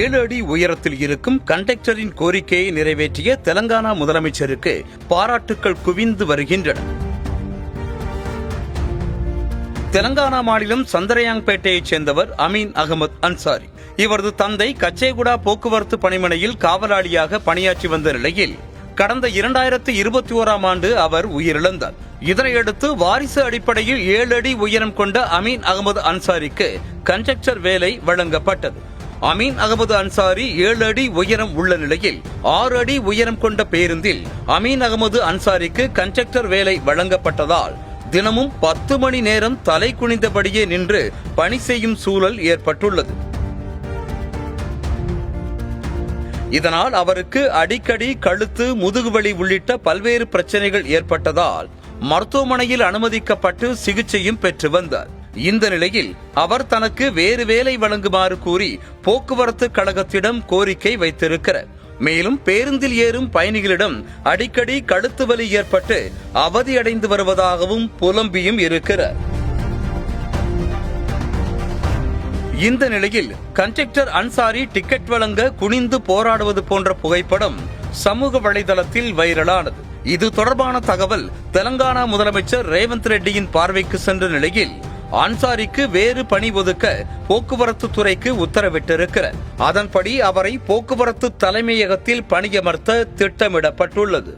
ஏழு அடி உயரத்தில் இருக்கும் கண்டக்டரின் கோரிக்கையை நிறைவேற்றிய தெலங்கானா முதலமைச்சருக்கு பாராட்டுக்கள் குவிந்து வருகின்றன. தெலங்கானா மாநிலம் சந்திரயாங்பேட்டையைச் சேர்ந்தவர் அமீன் அகமது அன்சாரி. இவரது தந்தை கச்சேகுடா போக்குவரத்து பணிமனையில் காவலாளியாக பணியாற்றி வந்த நிலையில் கடந்த இரண்டாயிரத்து இருபத்தி ஓராம் ஆண்டு அவர் உயிரிழந்தார். இதனையடுத்து வாரிசு அடிப்படையில் ஏழு அடி உயரம் கொண்ட அமீன் அகமது அன்சாரிக்கு கண்டக்டர் வேலை வழங்கப்பட்டது. அமீன் அகமது அன்சாரி ஏழு அடி உயரம் உள்ள நிலையில் ஆறு அடி உயரம் கொண்ட பேருந்தில் அமீன் அகமது அன்சாரிக்கு கண்டக்டர் வேலை வழங்கப்பட்டதால் தினமும் பத்து மணி நேரம் தலை குனிந்தபடியே நின்று பணி செய்யும் சூழல் ஏற்பட்டுள்ளது. இதனால் அவருக்கு அடிக்கடி கழுத்து முதுகுவலி உள்ளிட்ட பல்வேறு பிரச்சனைகள் ஏற்பட்டதால் மருத்துவமனையில் அனுமதிக்கப்பட்டு சிகிச்சையும் பெற்று வந்தார். இந்த நிலையில் அவர் தனக்கு வேறு வேலை வழங்குமாறு கூறி போக்குவரத்து கழகத்திடம் கோரிக்கை வைத்திருக்கிறார். மேலும் பேருந்தில் ஏறும் பயணிகளிடம் அடிக்கடி கழுத்து வலி ஏற்பட்டு அவதியடைந்து வருவதாகவும் புலம்பியும் இருக்கிறார். இந்த நிலையில் கண்டக்டர் அன்சாரி டிக்கெட் வழங்க குனிந்து போராடுவது போன்ற புகைப்படம் சமூக வலைதளத்தில் வைரலானது. இது தொடர்பான தகவல் தெலங்கானா முதலமைச்சர் ரேவந்த் ரெட்டியின் பார்வைக்கு சென்ற நிலையில் அன்சாரிக்கு வேறு பணி ஒதுக்க போக்குவரத்து துறைக்கு உத்தரவிட்டிருக்கிறார் அதன்படி அவரை போக்குவரத்து தலைமையகத்தில் பணியமர்த்த திட்டமிடப்பட்டுள்ளது.